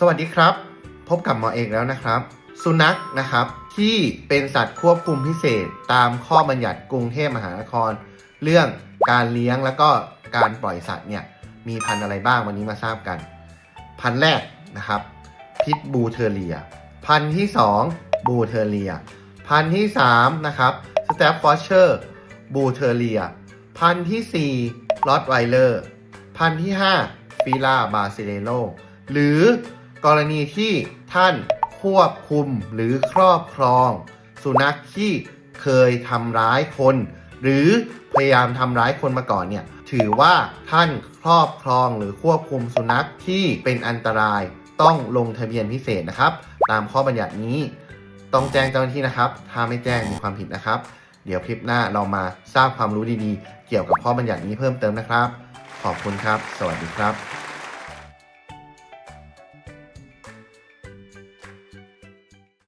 สวัสดีครับ พบกับหมอเอกแล้วนะครับ สุนัขนะครับที่เป็นสัตว์ควบคุมพิเศษตามข้อบัญญัติกรุงเทพมหานคร เรื่องการเลี้ยงแล้วก็การปล่อยสัตว์เนี่ยมีพันธุ์อะไรบ้างวันนี้มาทราบกัน พันธุ์แรกนะครับพิทบูเทอเรีย พันธุ์ที่ 2 บูเทอเรีย พันธุ์ที่3นะครับสเตปฟอชเชอร์บูเทอเรีย พันธุ์ที่4ลอตไวเลอร์ พันธุ์ที่ 5ฟิลาบาซิเลโล หรือ กรณีที่ท่านควบคุมหรือครอบครอง สุนัขที่เคยทำร้ายคน หรือพยายามทำร้ายคนมาก่อนเนี่ยถือว่าท่านครอบครองหรือควบคุมสุนัขที่เป็นอันตรายต้องลงทะเบียนพิเศษนะครับ ตามข้อบัญญัตินี้ ต้องแจ้งเจ้าหน้าที่นะครับ ถ้าไม่แจ้งมีความผิดนะครับ เดี๋ยวคลิปหน้าเรามาทราบความรู้ดีๆ เกี่ยวกับข้อบัญญัตินี้เพิ่มเติมนะครับ ขอบคุณครับ สวัสดีครับ